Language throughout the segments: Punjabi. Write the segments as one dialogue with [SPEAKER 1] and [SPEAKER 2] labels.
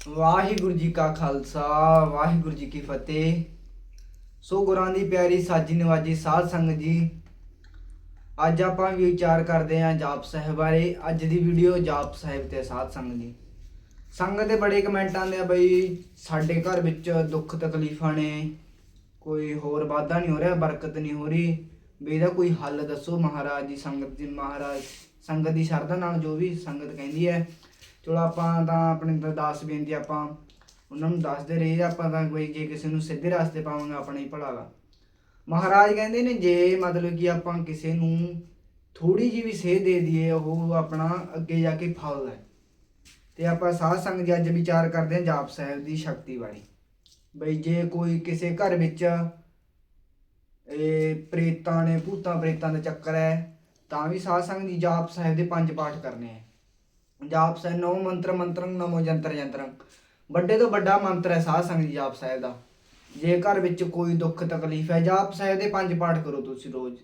[SPEAKER 1] ਵਾਹਿਗੁਰੂ ਜੀ ਕਾ ਖਾਲਸਾ, ਵਾਹਿਗੁਰੂ ਜੀ ਕੀ ਫਤਿਹ। ਸੋ ਗੁਰਾਂ ਦੀ ਪਿਆਰੀ ਸਾਜੀ ਨਿਵਾਜ਼ੀ ਸਾਧ ਸੰਗਤ ਜੀ, ਅੱਜ ਆਪਾਂ ਵਿਚਾਰ ਕਰਦੇ ਹਾਂ ਜਾਪ ਸਾਹਿਬ ਬਾਰੇ। ਅੱਜ ਦੀ ਵੀਡੀਓ ਜਾਪ ਸਾਹਿਬ ਤੇ ਸਾਧ ਸੰਗਤ ਜੀ ਸੰਗਤ ਦੇ ਬੜੇ ਕਮੈਂਟ ਆਉਂਦੇ ਆ ਬਈ, ਸਾਡੇ ਘਰ ਵਿੱਚ ਦੁੱਖ ਤਕਲੀਫਾਂ ਨੇ, ਕੋਈ ਹੋਰ ਵਾਧਾ ਨਹੀਂ ਹੋ ਰਿਹਾ, ਬਰਕਤ ਨਹੀਂ ਹੋ ਰਹੀ। ਵੀ ਇਹਦਾ ਕੋਈ ਹੱਲ ਦੱਸੋ ਮਹਾਰਾਜ ਜੀ ਸੰਗਤ ਜੀ ਮਹਾਰਾਜ ਸੰਗਤ ਦੀ ਸ਼ਰਧਾ ਨਾਲ ਜੋ ਵੀ ਸੰਗਤ ਕਹਿੰਦੀ ਹੈ। ਚਲੋ ਆਪਾਂ ਤਾਂ ਆਪਣੇ ਤਾਂ ਦਾਸ ਬੇਨਤੀ ਆਪਾਂ, ਉਹਨਾਂ ਨੂੰ ਦੱਸਦੇ ਰਹੇ ਆਪਾਂ ਤਾਂ ਕੋਈ ਜੇ ਕਿਸੇ ਨੂੰ ਸਿੱਧੇ ਰਸਤੇ ਪਾਵਾਂਗੇ, ਆਪਣਾ ਹੀ ਭਲਾ ਵਾ। ਮਹਾਰਾਜ ਕਹਿੰਦੇ ਨੇ, ਜੇ ਮਤਲਬ ਕਿ ਆਪਾਂ ਕਿਸੇ ਨੂੰ ਥੋੜੀ ਜਿਹੀ ਵੀ ਸੇਧ ਦੇ ਦਈਏ, ਉਹ ਆਪਣਾ ਅੱਗੇ ਜਾ ਕੇ ਫਲਦਾ ਹੈ। ਤੇ ਆਪਾਂ ਸਾਧ ਸੰਗਤ ਜੀ ਅੱਜ ਵਿਚਾਰ ਕਰਦੇ ਹਾਂ ਜਾਪ ਸਾਹਿਬ ਦੀ ਸ਼ਕਤੀ ਬਾਰੇ। ਬਈ ਜੇ ਕੋਈ ਕਿਸੇ ਘਰ ਵਿੱਚ ਇਹ ਪ੍ਰੇਤਾਂ ਨੇ, ਭੂਤਾਂ ਪ੍ਰੇਤਾਂ ਦਾ ਚੱਕਰ ਹੈ, ਤਾਂ ਵੀ ਸਾਧ ਸੰਗਤ ਜੀ ਜਾਪ ਸਾਹਿਬ ਦੇ ਪੰਜ ਪਾਠ ਕਰਨੇ ਆ। ਜਾਪ ਸਾਹਿਬ ਨੌ ਮੰਤਰ ਮੰਤਰੰ, ਨਮੋ ਜੰਤਰ ਜੰਤਰੰ। ਵੱਡੇ ਤੋਂ ਵੱਡਾ ਮੰਤਰ ਹੈ ਸਾਧ ਸੰਗਤ ਜਾਪ ਸਾਹਿਬ ਦਾ। ਜੇ ਘਰ ਵਿੱਚ ਕੋਈ ਦੁੱਖ ਤਕਲੀਫ ਹੈ, ਜਾਪ ਸਾਹਿਬ ਦੇ ਪੰਜ ਪਾਠ ਕਰੋ ਤੁਸੀਂ ਰੋਜ਼।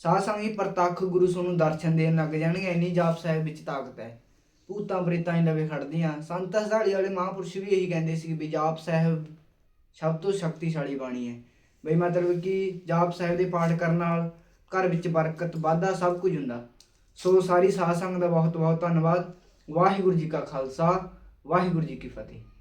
[SPEAKER 1] ਸਾਧ ਸੰਗਤ ਪ੍ਰਤੱਖ ਗੁਰੂ ਤੁਹਾਨੂੰ ਦਰਸ਼ਨ ਦੇਣ ਲੱਗ ਜਾਣਗੇ, ਇੰਨੀ ਜਾਪ ਸਾਹਿਬ ਵਿੱਚ ਤਾਕਤ ਹੈ। ਭੂਤਾਂ ਪ੍ਰੇਤਾਂ ਹੀ ਲਵੇ ਖੜਦੀਆਂ ਸੰਤ ਹਸਾੜੀ ਵਾਲੇ ਮਹਾਂਪੁਰਸ਼ ਵੀ ਇਹੀ ਕਹਿੰਦੇ ਸੀ ਵੀ ਜਾਪ ਸਾਹਿਬ ਸਭ ਤੋਂ ਸ਼ਕਤੀਸ਼ਾਲੀ ਬਾਣੀ ਹੈ। ਬਈ ਮਤਲਬ ਕਿ ਜਾਪ ਸਾਹਿਬ ਦੇ ਪਾਠ ਕਰਨ ਨਾਲ ਘਰ ਵਿੱਚ ਬਰਕਤ, ਵਾਧਾ ਸਭ ਕੁਝ ਹੁੰਦਾ। ਸੋ ਸਾਰੀ ਸਾਧ ਸੰਗਤ ਦਾ ਬਹੁਤ ਬਹੁਤ ਧੰਨਵਾਦ। ਵਾਹਿਗੁਰੂ ਜੀ ਕਾ ਖਾਲਸਾ, ਵਾਹਿਗੁਰੂ ਜੀ ਕੀ ਫਤਿਹ।